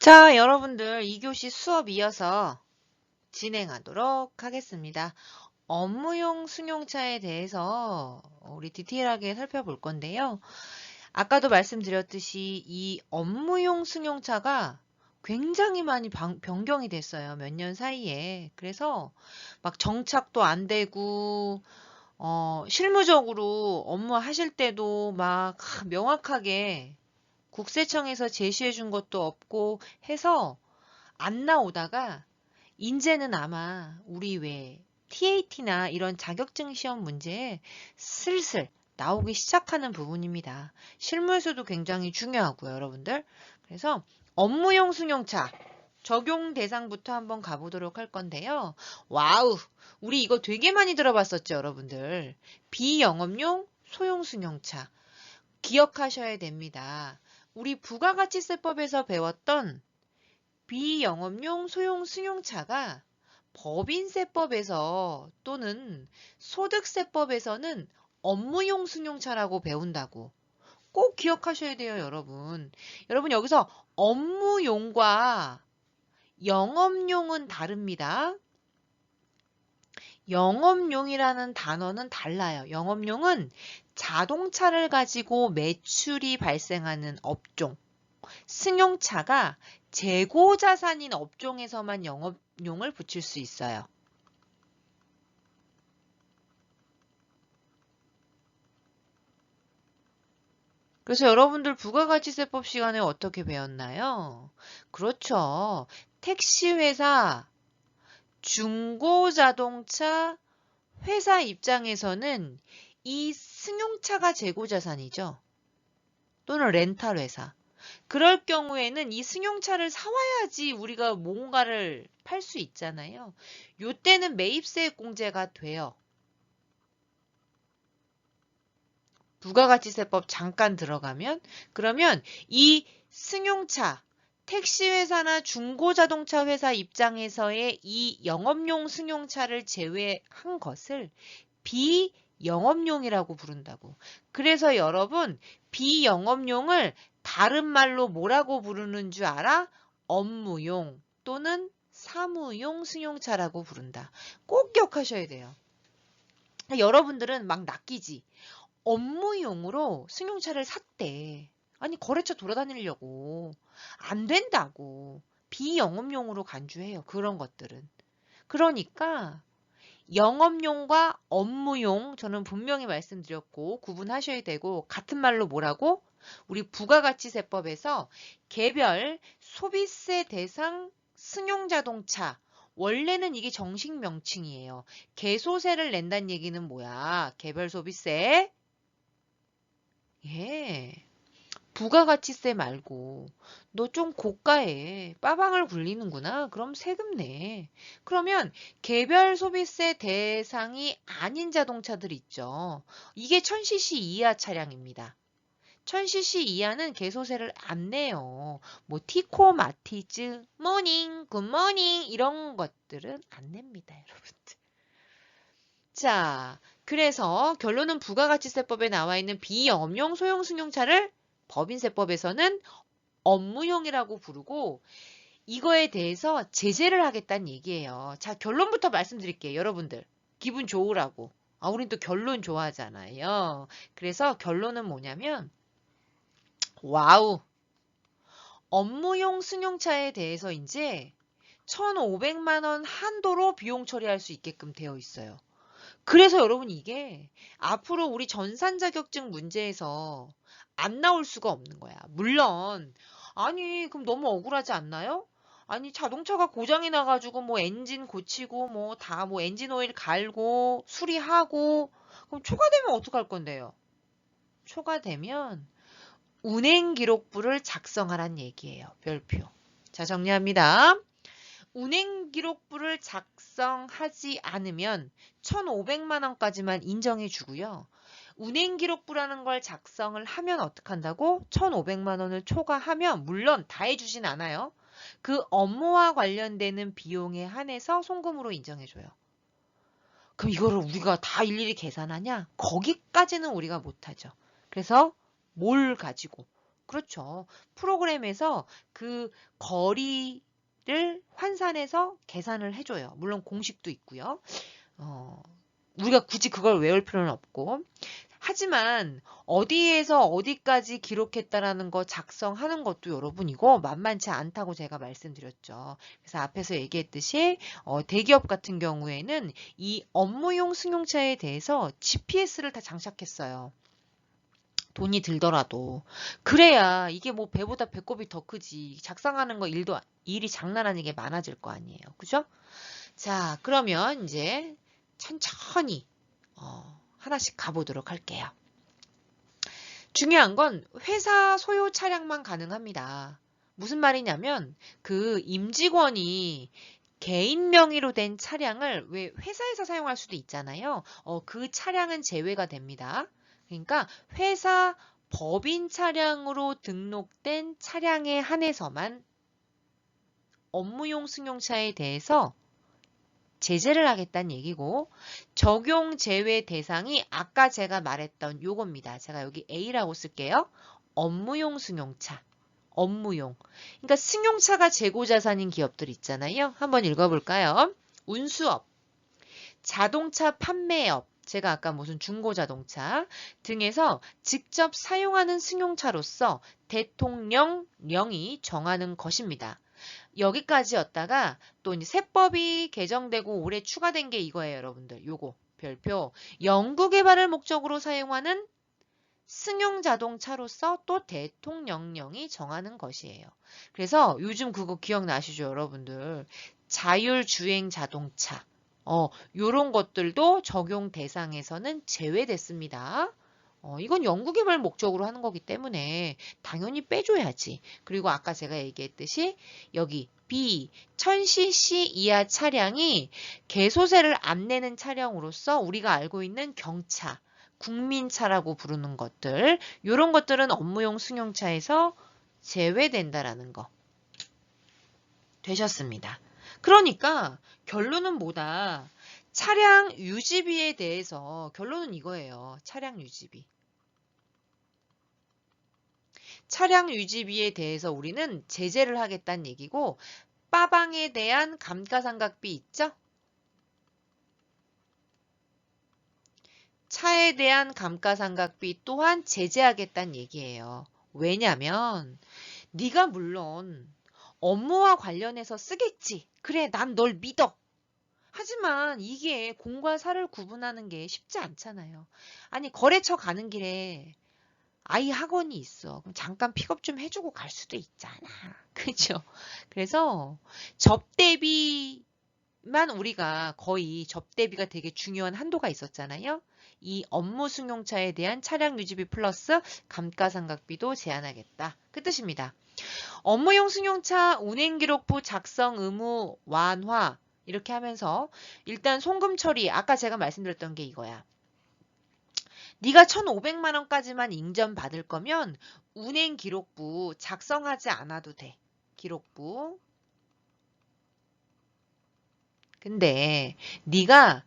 자, 여러분들 2교시 수업 이어서 진행하도록 하겠습니다. 업무용 승용차에 대해서 우리 디테일하게 살펴볼 건데요. 아까도 말씀드렸듯이 이 업무용 승용차가 굉장히 많이 방- 변경이 됐어요. 몇 년 사이에. 그래서 막 정착도 안 되고, 어, 실무적으로 업무 하실 때도 막 명확하게 국세청에서 제시해 준 것도 없고 해서 안 나오다가 이제는 아마 우리 왜 TAT나 이런 자격증 시험 문제에 슬슬 나오기 시작하는 부분입니다. 실무에서도 굉장히 중요하고요, 여러분들. 그래서 업무용 승용차 적용 대상부터 한번 가보도록 할 건데요. 와우! 우리 이거 되게 많이 들어봤었죠, 여러분들. 비영업용 소형 승용차. 기억하셔야 됩니다. 우리 부가가치세법에서 배웠던 비영업용 소형 승용차가 법인세법에서 또는 소득세법에서는 업무용 승용차라고 배운다고. 꼭 기억하셔야 돼요, 여러분. 여러분, 여기서 업무용과 영업용은 다릅니다. 영업용이라는 단어는 달라요. 영업용은 자동차를 가지고 매출이 발생하는 업종. 승용차가 재고 자산인 업종에서만 영업용을 붙일 수 있어요. 그래서 여러분들 부가가치세법 시간에 어떻게 배웠나요? 그렇죠. 택시회사, 중고 자동차 회사 입장에서는 이 승용차가 재고 자산이죠. 또는 렌탈 회사. 그럴 경우에는 이 승용차를 사와야지 우리가 뭔가를 팔 수 있잖아요. 요때는 매입세 공제가 돼요. 부가가치세법 잠깐 들어가면 그러면 이 승용차 택시회사나 중고자동차 회사 입장에서의 이 영업용 승용차를 제외한 것을 비영업용이라고 부른다고. 그래서 여러분 비영업용을 다른 말로 뭐라고 부르는 줄 알아? 업무용 또는 사무용 승용차라고 부른다. 꼭 기억하셔야 돼요. 여러분들은 막 낚이지. 업무용으로 승용차를 샀대. 아니 거래처 돌아다니려고. 안 된다고. 비영업용으로 간주해요. 그런 것들은. 그러니까 영업용과 업무용 저는 분명히 말씀드렸고 구분하셔야 되고 같은 말로 뭐라고? 우리 부가가치세법에서 개별 소비세 대상 승용자동차 원래는 이게 정식 명칭이에요. 개소세를 낸다는 얘기는 뭐야? 개별 소비세. 예. 부가가치세 말고 너 좀 고가에 빠방을 굴리는구나. 그럼 세금 내. 그러면 개별 소비세 대상이 아닌 자동차들 있죠. 이게 1000cc 이하 차량입니다. 1000cc 이하는 개소세를 안 내요. 뭐 티코, 마티즈, 모닝, 굿모닝 이런 것들은 안 냅니다, 여러분들. 자, 그래서 결론은 부가가치세법에 나와 있는 비영업용 소형 승용차를 법인세법에서는 업무용이라고 부르고 이거에 대해서 제재를 하겠다는 얘기예요. 자, 결론부터 말씀드릴게요. 여러분들. 기분 좋으라고. 아, 우린 또 결론 좋아하잖아요. 그래서 결론은 뭐냐면 와우. 업무용 승용차에 대해서 이제 1,500만 원 한도로 비용 처리할 수 있게끔 되어 있어요. 그래서 여러분 이게 앞으로 우리 전산 자격증 문제에서 안 나올 수가 없는 거야. 물론 아니 그럼 너무 억울하지 않나요? 아니 자동차가 고장이 나가지고 뭐 엔진 고치고 뭐 다뭐 엔진 오일 갈고 수리하고 그럼 초과되면 어떡할 건데요? 초과되면 운행 기록부를 작성하란 얘기예요. 별표. 자 정리합니다. 운행 기록부를 작성하지 않으면 1,500만 원까지만 인정해 주고요. 운행 기록부라는 걸 작성을 하면 어떡한다고? 1,500만 원을 초과하면 물론 다 해주진 않아요. 그 업무와 관련되는 비용에 한해서 송금으로 인정해 줘요. 그럼 이거를 우리가 다 일일이 계산하냐? 거기까지는 우리가 못하죠. 그래서 뭘 가지고 그렇죠. 프로그램에서 그 거리 를 환산해서 계산을 해줘요. 물론 공식도 있고요. 어, 우리가 굳이 그걸 외울 필요는 없고. 하지만 어디에서 어디까지 기록했다라는 거 작성하는 것도 여러분 이거 만만치 않다고 제가 말씀드렸죠. 그래서 앞에서 얘기했듯이 어, 대기업 같은 경우에는 이 업무용 승용차에 대해서 GPS를 다 장착했어요. 돈이 들더라도. 그래야 이게 뭐 배보다 배꼽이 더 크지. 작성하는 거 일도 일이 장난 아니게 많아질 거 아니에요. 그죠? 자 그러면 이제 천천히 어, 하나씩 가보도록 할게요. 중요한 건 회사 소유 차량만 가능합니다. 무슨 말이냐면 그 임직원이 개인 명의로 된 차량을 왜 회사에서 사용할 수도 있잖아요. 어, 그 차량은 제외가 됩니다 그러니까 회사 법인 차량으로 등록된 차량에 한해서만 업무용 승용차에 대해서 제재를 하겠다는 얘기고 적용 제외 대상이 아까 제가 말했던 요겁니다. 제가 여기 A라고 쓸게요. 업무용 승용차. 업무용. 그러니까 승용차가 재고 자산인 기업들 있잖아요. 한번 읽어볼까요? 운수업, 자동차 판매업, 제가 아까 무슨 중고자동차 등에서 직접 사용하는 승용차로서 대통령령이 정하는 것입니다. 여기까지였다가 또 이제 세법이 개정되고 올해 추가된 게 이거예요, 여러분들. 요거 별표 연구 개발을 목적으로 사용하는 승용 자동차로서 또 대통령령이 정하는 것이에요. 그래서 요즘 그거 기억나시죠, 여러분들? 자율주행 자동차. 어, 요런 것들도 적용 대상에서는 제외됐습니다. 어, 이건 연구개발 목적으로 하는 거기 때문에 당연히 빼줘야지. 그리고 아까 제가 얘기했듯이 여기 B 1000cc 이하 차량이 개소세를 안 내는 차량으로서 우리가 알고 있는 경차, 국민차라고 부르는 것들 이런 것들은 업무용 승용차에서 제외된다라는 거 되셨습니다. 그러니까 결론은 뭐다? 차량 유지비에 대해서 결론은 이거예요. 차량 유지비. 차량 유지비에 대해서 우리는 제재를 하겠다는 얘기고 빠방에 대한 감가상각비 있죠? 차에 대한 감가상각비 또한 제재하겠다는 얘기예요. 왜냐면 네가 물론 업무와 관련해서 쓰겠지. 그래, 난 널 믿어. 하지만 이게 공과 사를 구분하는 게 쉽지 않잖아요. 아니, 거래처 가는 길에 아이 학원이 있어. 그럼 잠깐 픽업 좀 해주고 갈 수도 있잖아. 그죠? 그래서 접대비만 우리가 거의 접대비가 되게 중요한 한도가 있었잖아요. 이 업무 승용차에 대한 차량 유지비 플러스 감가상각비도 제한하겠다. 그 뜻입니다. 업무용 승용차 운행기록부 작성 의무 완화 이렇게 하면서 일단 송금 처리 아까 제가 말씀드렸던 게 이거야. 네가 1,500만 원까지만 인정 받을 거면 운행 기록부 작성하지 않아도 돼. 기록부. 근데 네가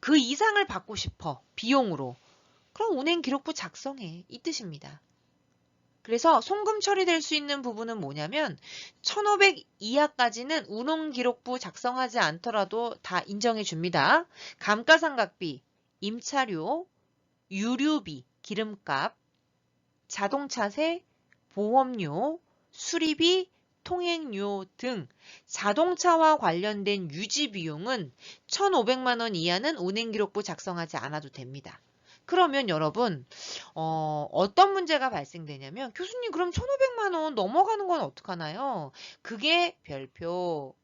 그 이상을 받고 싶어. 비용으로. 그럼 운행 기록부 작성해. 이 뜻입니다. 그래서 송금 처리될 수 있는 부분은 뭐냐면 1500 이하까지는 운홍기록부 작성하지 않더라도 다 인정해 줍니다. 감가상각비, 임차료, 유류비, 기름값, 자동차세, 보험료, 수리비, 통행료 등 자동차와 관련된 유지 비용은 1,500만 원 이하는 운행 기록부 작성하지 않아도 됩니다. 그러면 여러분 어, 어떤 문제가 발생되냐면 교수님 그럼 1,500만 원 넘어가는 건 어떡하나요? 그게 별표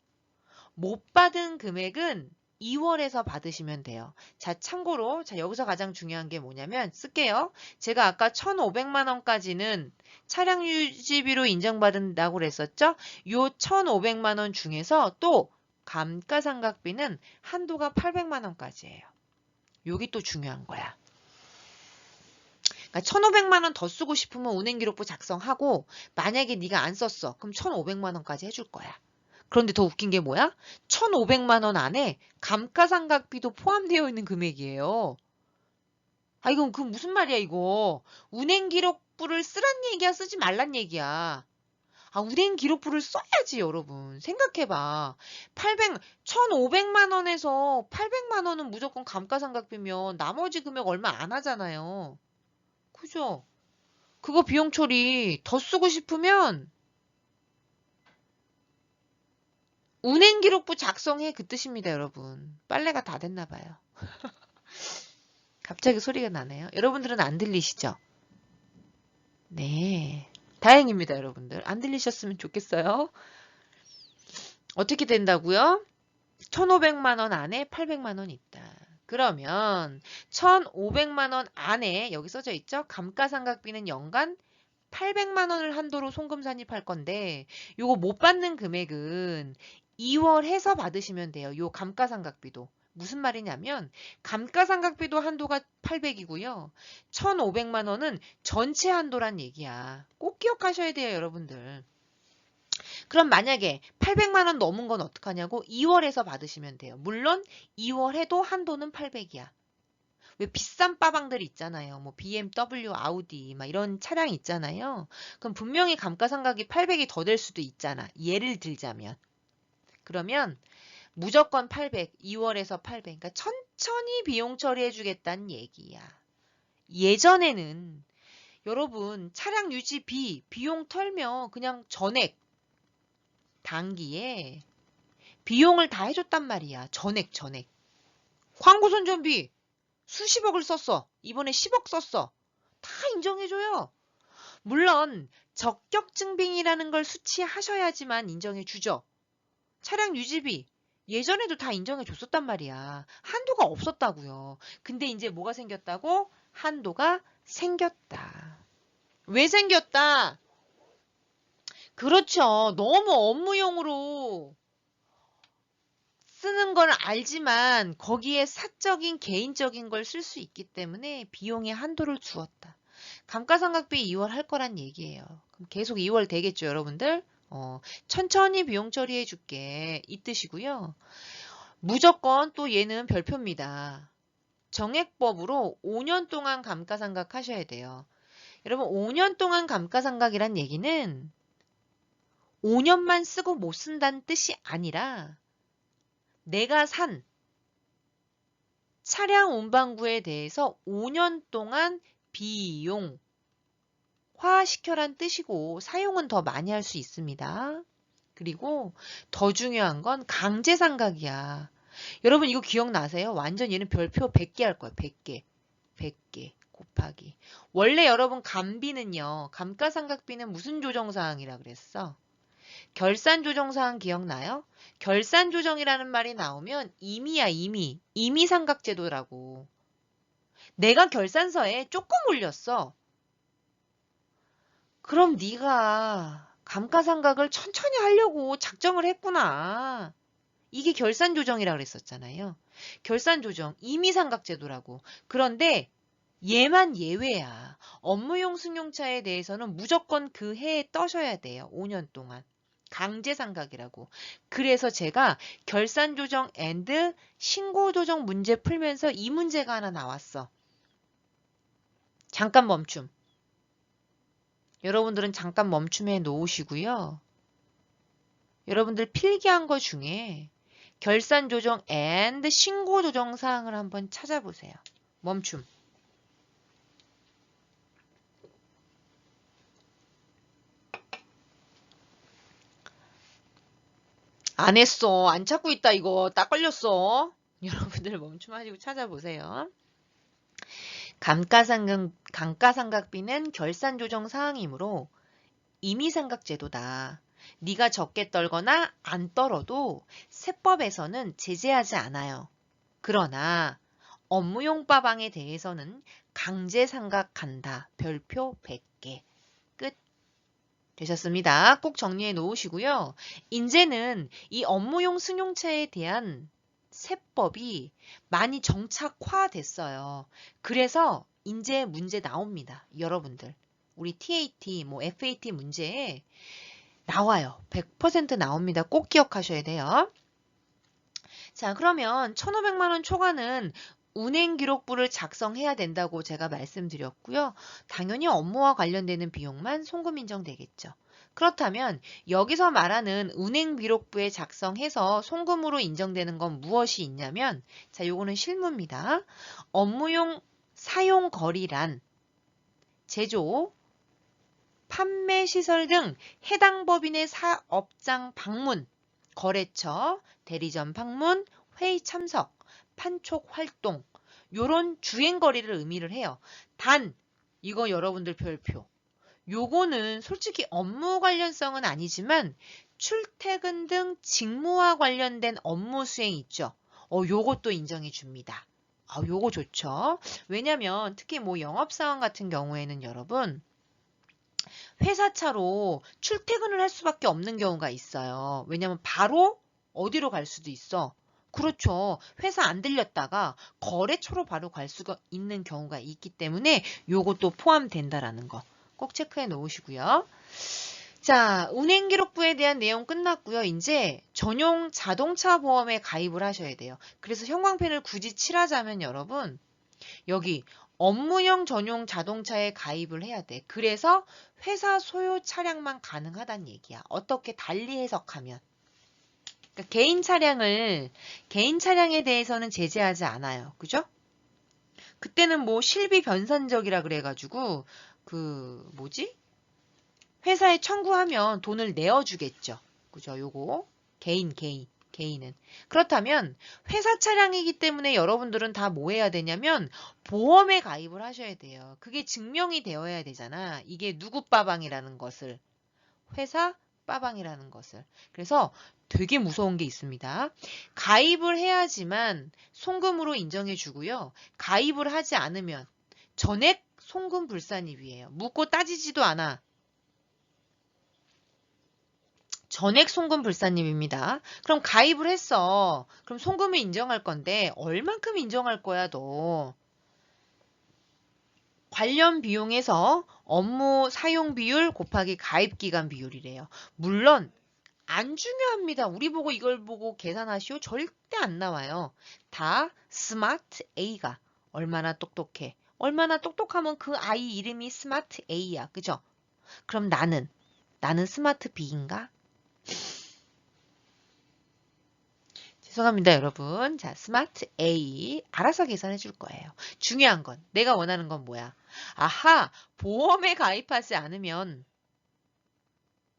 못 받은 금액은 2월에서 받으시면 돼요. 자, 참고로 자 여기서 가장 중요한 게 뭐냐면 쓸게요. 제가 아까 1,500만 원까지는 차량 유지비로 인정받는다고 그랬었죠? 요 1,500만 원 중에서 또 감가상각비는 한도가 800만 원까지예요. 여기 또 중요한 거야. 그러니까 1,500만 원 더 쓰고 싶으면 운행 기록부 작성하고 만약에 네가 안 썼어. 그럼 1,500만 원까지 해줄 거야. 그런데 더 웃긴 게 뭐야? 1,500만 원 안에 감가상각비도 포함되어 있는 금액이에요. 아 이건 그 무슨 말이야 이거. 운행기록 기록부를 쓰란 얘기야, 쓰지 말란 얘기야. 아, 운행 기록부를 써야지, 여러분. 생각해봐. 800, 1,500만 원에서 800만 원은 무조건 감가상각비면 나머지 금액 얼마 안 하잖아요. 그죠? 그거 비용 처리 더 쓰고 싶으면 운행 기록부 작성해 그 뜻입니다, 여러분. 빨래가 다 됐나 봐요. 갑자기 소리가 나네요. 여러분들은 안 들리시죠? 네. 다행입니다, 여러분들. 안 들리셨으면 좋겠어요. 어떻게 된다고요? 1,500만 원 안에 800만 원 있다. 그러면 1,500만 원 안에 여기 써져 있죠? 감가상각비는 연간 800만 원을 한도로 송금 산입할 건데 요거 못 받는 금액은 2월 해서 받으시면 돼요. 요 감가상각비도. 무슨 말이냐면 감가상각비도 한도가 800이고요. 1,500만 원은 전체 한도란 얘기야. 꼭 기억하셔야 돼요, 여러분들. 그럼 만약에 800만 원 넘은 건 어떡하냐고 2월에서 받으시면 돼요. 물론 2월 해도 한도는 800이야. 왜 비싼 빠방들 있잖아요. 뭐 BMW, 아우디 막 이런 차량 있잖아요. 그럼 분명히 감가상각이 800이 더 될 수도 있잖아. 예를 들자면. 그러면 무조건 800, 2월에서 800. 그러니까 천천히 비용 처리해 주겠다는 얘기야. 예전에는 여러분 차량 유지비 비용 털면 그냥 전액 단기에 비용을 다 해줬단 말이야. 전액 전액. 광고 선전비 수십억을 썼어. 이번에 10억 썼어. 다 인정해줘요. 물론 적격증빙이라는 걸 수치하셔야지만 인정해주죠. 차량 유지비 예전에도 다 인정해 줬었단 말이야. 한도가 없었다고요. 근데 이제 뭐가 생겼다고? 한도가 생겼다. 왜 생겼다? 그렇죠. 너무 업무용으로 쓰는 걸 알지만 거기에 사적인 개인적인 걸 쓸 수 있기 때문에 비용의 한도를 주었다. 감가상각비 2월 할 거란 얘기예요. 그럼 계속 2월 되겠죠, 여러분들? 어, 천천히 비용 처리해 줄게. 이 뜻이고요. 무조건 또 얘는 별표입니다. 정액법으로 5년 동안 감가상각 하셔야 돼요. 여러분 5년 동안 감가상각이란 얘기는 5년만 쓰고 못 쓴다는 뜻이 아니라 내가 산 차량 운반구에 대해서 5년 동안 비용 화시켜란 뜻이고 사용은 더 많이 할 수 있습니다. 그리고 더 중요한 건 강제상각이야. 여러분 이거 기억나세요? 완전 얘는 별표 100개 할 거예요. 100개. 100개 곱하기. 원래 여러분 감비는요. 감가상각비는 무슨 조정사항이라 그랬어? 결산조정사항 기억나요? 결산조정이라는 말이 나오면 임의야 임의. 임의삼각제도라고. 내가 결산서에 조금 올렸어. 그럼 네가 감가상각을 천천히 하려고 작정을 했구나. 이게 결산 조정이라 그랬었잖아요. 결산 조정, 임의삼각제도라고. 그런데 얘만 예외야. 업무용 승용차에 대해서는 무조건 그 해에 떠셔야 돼요. 5년 동안. 강제 상각이라고. 그래서 제가 결산 조정 앤드 신고 조정 문제 풀면서 이 문제가 하나 나왔어. 잠깐 멈춤. 여러분들은 잠깐 멈춤해 놓으시고요. 여러분들 필기한 거 중에 결산 조정 and 신고 조정 사항을 한번 찾아보세요. 멈춤. 안 했어. 안 찾고 있다 이거. 딱 걸렸어. 여러분들 멈춤하시고 찾아보세요. 감가상각, 감가상각비는 결산 조정 사항이므로 임의상각제도다. 네가 적게 떨거나 안 떨어도 세법에서는 제재하지 않아요. 그러나 업무용 빠방에 대해서는 강제 상각한다. 별표 100개. 끝. 되셨습니다. 꼭 정리해 놓으시고요. 이제는 이 업무용 승용차에 대한 세법이 많이 정착화됐어요. 그래서 이제 문제 나옵니다. 여러분들. 우리 TAT, 뭐 FAT 문제에 나와요. 100% 나옵니다. 꼭 기억하셔야 돼요. 자, 그러면 1,500만 원 초과는 운행 기록부를 작성해야 된다고 제가 말씀드렸고요. 당연히 업무와 관련되는 비용만 송금 인정되겠죠. 그렇다면 여기서 말하는 운행 기록부에 작성해서 송금으로 인정되는 건 무엇이 있냐면 자, 요거는 실무입니다. 업무용 사용 거리란 제조, 판매 시설 등 해당 법인의 사업장 방문, 거래처, 대리점 방문, 회의 참석, 판촉 활동 요런 주행 거리를 의미를 해요. 단 이거 여러분들 별표. 요거는 솔직히 업무 관련성은 아니지만 출퇴근 등 직무와 관련된 업무 수행 있죠. 어, 요것도 인정해 줍니다. 아, 요거 좋죠. 왜냐면 특히 뭐 영업사원 같은 경우에는 여러분 회사 차로 출퇴근을 할 수밖에 없는 경우가 있어요. 왜냐면 바로 어디로 갈 수도 있어. 그렇죠. 회사 안 들렸다가 거래처로 바로 갈 수가 있는 경우가 있기 때문에 요것도 포함된다라는 거 꼭 체크해 놓으시고요. 자, 운행 기록부에 대한 내용 끝났고요. 이제 전용 자동차 보험에 가입을 하셔야 돼요. 그래서 형광펜을 굳이 칠하자면 여러분 여기 업무용 전용 자동차에 가입을 해야 돼. 그래서 회사 소유 차량만 가능하다는 얘기야. 어떻게 달리 해석하면. 그러니까 개인 차량을 개인 차량에 대해서는 제재하지 않아요. 그죠? 그때는 뭐 실비 변산적이라 그래가지고 그 뭐지? 회사에 청구하면 돈을 내어주겠죠. 그죠? 요거 개인 개인 개인은 그렇다면 회사 차량이기 때문에 여러분들은 다 뭐 해야 되냐면 보험에 가입을 하셔야 돼요. 그게 증명이 되어야 되잖아. 이게 누구 빠방이라는 것을 회사 빠방이라는 것을. 그래서 되게 무서운 게 있습니다. 가입을 해야지만 송금으로 인정해 주고요. 가입을 하지 않으면 전액 송금 불산입이에요. 묻고 따지지도 않아. 전액 송금 불산입입니다. 그럼 가입을 했어. 그럼 송금을 인정할 건데 얼만큼 인정할 거야 너. 관련 비용에서 업무 사용 비율 곱하기 가입 기간 비율이래요. 물론 안 중요합니다. 우리 보고 이걸 보고 계산하시오. 절대 안 나와요. 다 스마트 A가 얼마나 똑똑해. 얼마나 똑똑하면 그 아이 이름이 스마트 A야. 그죠? 그럼 나는 나는 스마트 B인가? 죄송합니다, 여러분. 자, 스마트 A 알아서 계산해 줄 거예요. 중요한 건 내가 원하는 건 뭐야? 아하, 보험에 가입하지 않으면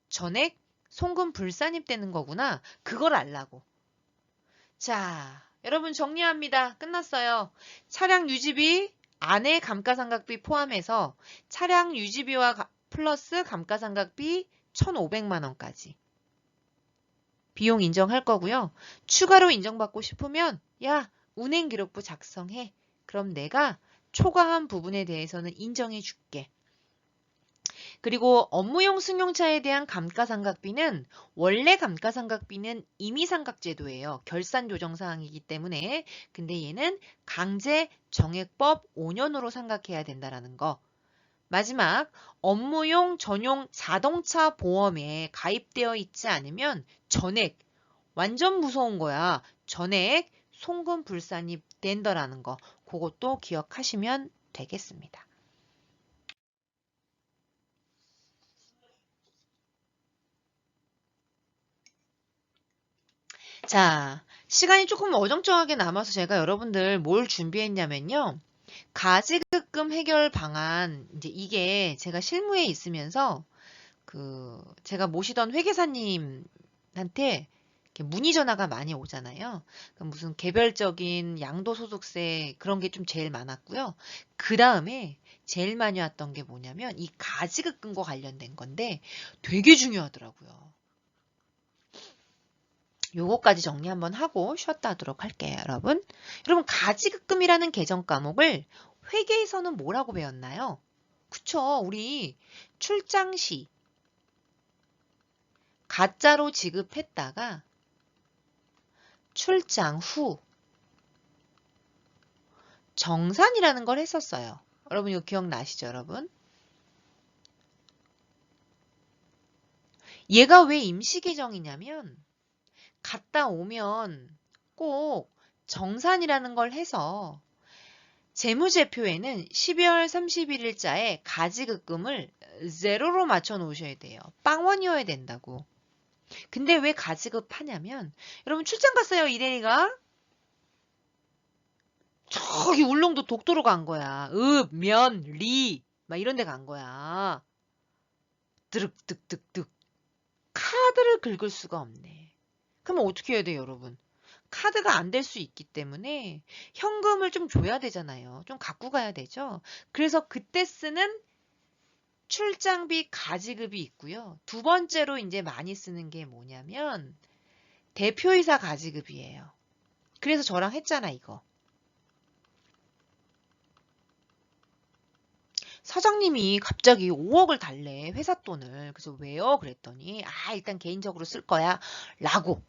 전액 송금 불산입되는 거구나. 그걸 알라고. 자, 여러분 정리합니다. 끝났어요. 차량 유지비 안에 감가상각비 포함해서 차량 유지비와 가- 플러스 감가상각비 1,500만 원까지. 비용 인정할 거고요. 추가로 인정받고 싶으면 야, 운행 기록부 작성해. 그럼 내가 초과한 부분에 대해서는 인정해 줄게. 그리고 업무용 승용차에 대한 감가상각비는 원래 감가상각비는 임의상각제도예요. 결산조정사항이기 때문에 근데 얘는 강제 정액법 5년으로 상각해야 된다라는 거. 마지막 업무용 전용 자동차 보험에 가입되어 있지 않으면 전액 완전 무서운 거야. 전액 송금 불산이 된다라는 거. 그것도 기억하시면 되겠습니다. 자, 시간이 조금 어정쩡하게 남아서 제가 여러분들 뭘 준비했냐면요. 가지급금 해결 방안, 이제 이게 제가 실무에 있으면서 그 제가 모시던 회계사님한테 문의 전화가 많이 오잖아요. 그럼 무슨 개별적인 양도소득세 그런 게 좀 제일 많았고요. 그 다음에 제일 많이 왔던 게 뭐냐면 이 가지급금과 관련된 건데 되게 중요하더라고요. 요거까지 정리 한번 하고 쉬었다 하도록 할게요, 여러분. 여러분, 가지급금이라는 계정 과목을 회계에서는 뭐라고 배웠나요? 그쵸, 우리 출장 시 가짜로 지급했다가 출장 후 정산이라는 걸 했었어요. 여러분 이거 기억나시죠, 여러분? 얘가 왜 임시 계정이냐면 갔다 오면 꼭 정산이라는 걸 해서 재무제표에는 12월 31일자에 가지급금을 제로로 맞춰 놓으셔야 돼요. 빵원이어야 된다고. 근데 왜 가지급 하냐면 여러분 출장 갔어요 이대리가 저기 울릉도 독도로 간 거야. 읍, 면, 리, 막 이런 데 간 거야. 드륵 득 득 득. 카드를 긁을 수가 없네. 그럼 어떻게 해야 돼요, 여러분? 카드가 안 될 수 있기 때문에 현금을 좀 줘야 되잖아요. 좀 갖고 가야 되죠. 그래서 그때 쓰는 출장비 가지급이 있고요. 두 번째로 이제 많이 쓰는 게 뭐냐면 대표이사 가지급이에요. 그래서 저랑 했잖아, 이거. 사장님이 갑자기 5억을 달래 회사 돈을 그래서 왜요 그랬더니 아 일단 개인적으로 쓸 거야 라고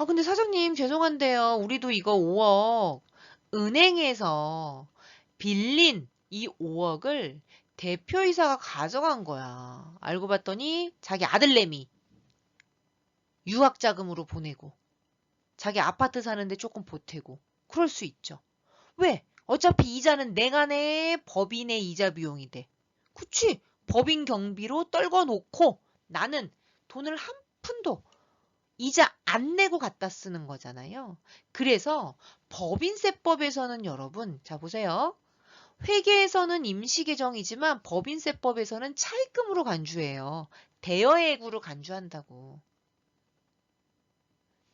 아 근데 사장님 죄송한데요 우리도 이거 5억 은행에서 빌린 이 5억을 대표이사가 가져간 거야 알고 봤더니 자기 아들내미 유학자금으로 보내고 자기 아파트 사는데 조금 보태고 그럴 수 있죠 왜? 어차피 이자는 내가 내 법인의 이자 비용이 돼. 그치? 법인 경비로 떨궈 놓고 나는 돈을 한 푼도 이자 안 내고 갖다 쓰는 거잖아요. 그래서 법인세법에서는 여러분, 자 보세요. 회계에서는 임시계정이지만 법인세법에서는 차입금으로 간주해요. 대여액으로 간주한다고.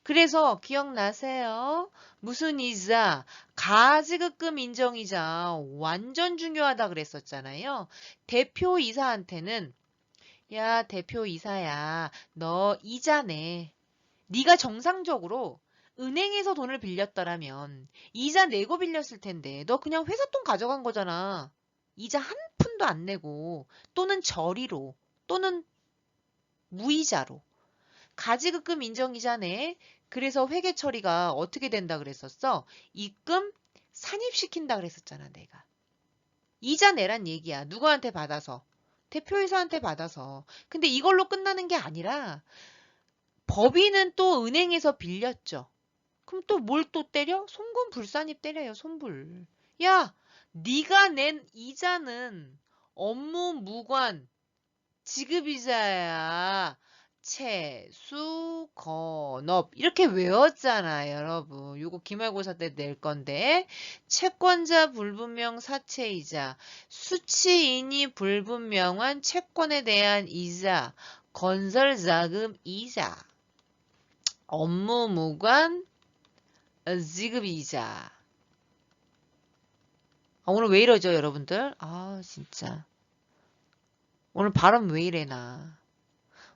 그래서 기억나세요? 무슨 이자? 가지급금 인정이자 완전 중요하다 그랬었잖아요. 대표 이사한테는 야 대표 이사야 너 이자 내. 네가 정상적으로 은행에서 돈을 빌렸더라면 이자 내고 빌렸을 텐데 너 그냥 회사 돈 가져간 거잖아. 이자 한 푼도 안 내고 또는 저리로 또는 무이자로 가지급금 인정이자네. 그래서 회계 처리가 어떻게 된다 그랬었어? 입금 산입시킨다 그랬었잖아, 내가. 이자 내란 얘기야. 누구한테 받아서? 대표이사한테 받아서. 근데 이걸로 끝나는 게 아니라 법인은 또 은행에서 빌렸죠. 그럼 또 뭘또 때려? 송금 불산입 때려요, 손불. 야, 네가 낸 이자는 업무 무관 지급이자야. 채수 건업 이렇게 외웠잖아요 여러분 이거 기말고사 때 낼 건데 채권자 불분명 사채이자 수취인이 불분명한 채권에 대한 이자 건설자금 이자 업무 무관 지급이자 아, 오늘 왜 이러죠 여러분들 아 진짜 오늘 발음 왜 이래 나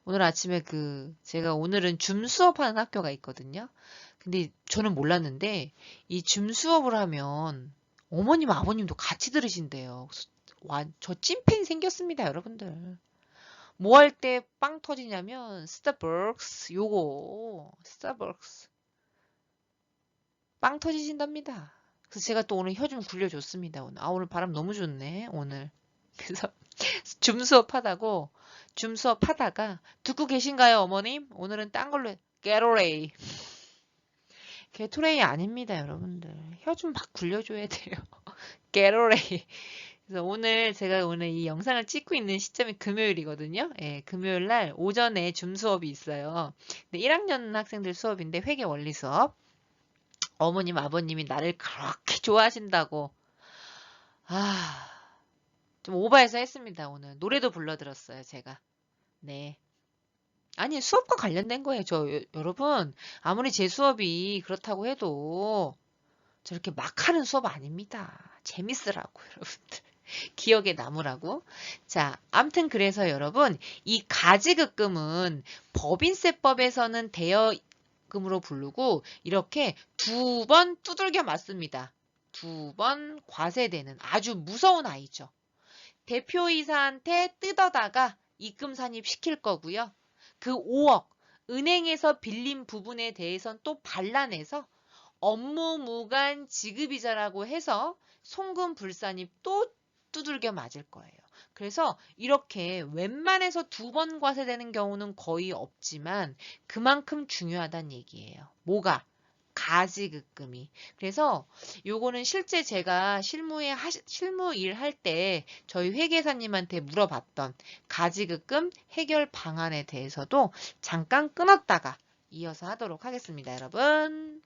오늘 아침에 그 제가 오늘은 줌 수업하는 학교가 있거든요. 근데 저는 몰랐는데 이 줌 수업을 하면 어머님 아버님도 같이 들으신대요. 와, 저 찐팬이 생겼습니다, 여러분들. 뭐 할 때 빵 터지냐면 스타벅스 요거 스타벅스 빵 터지신답니다. 그래서 제가 또 오늘 혀 좀 굴려줬습니다. 오늘 아 오늘 바람 너무 좋네 오늘. 그래서 줌 수업 하다고 줌 수업 하다가 듣고 계신가요, 어머님? 오늘은 딴 걸로 게로레이. 게토레이 아닙니다, 여러분들. 혀 좀 막 굴려줘야 돼요. 게로레이. 그래서 오늘 제가 오늘 이 영상을 찍고 있는 시점이 금요일이거든요. 예, 금요일 날 오전에 줌 수업이 있어요. 근데 1학년 학생들 수업인데 회계 원리 수업. 어머님, 아버님이 나를 그렇게 좋아하신다고. 아, 좀 오버해서 했습니다, 오늘. 노래도 불러드렸어요, 제가. 네. 아니, 수업과 관련된 거예요. 저, 여- 여러분, 아무리 제 수업이 그렇다고 해도 저렇게 막 하는 수업 아닙니다. 재밌으라고, 여러분들. 기억에 남으라고. 자, 암튼 그래서 여러분, 이 가지급금은 법인세법에서는 대여금으로 부르고, 이렇게 두 번 두들겨 맞습니다. 두 번 과세되는 아주 무서운 아이죠. 대표이사한테 뜯어다가 입금 산입 시킬 거고요. 그 5억 은행에서 빌린 부분에 대해선 또 반란해서 업무 무관 지급이자라고 해서 송금 불산입 또 두들겨 맞을 거예요. 그래서 이렇게 웬만해서 두 번 과세되는 경우는 거의 없지만 그만큼 중요하다는 얘기예요. 뭐가? 가지급금이. 그래서 요거는 실제 제가 실무에 하, 실무 일할 때 저희 회계사님한테 물어봤던 가지급금 해결 방안에 대해서도 잠깐 끊었다가 이어서 하도록 하겠습니다, 여러분.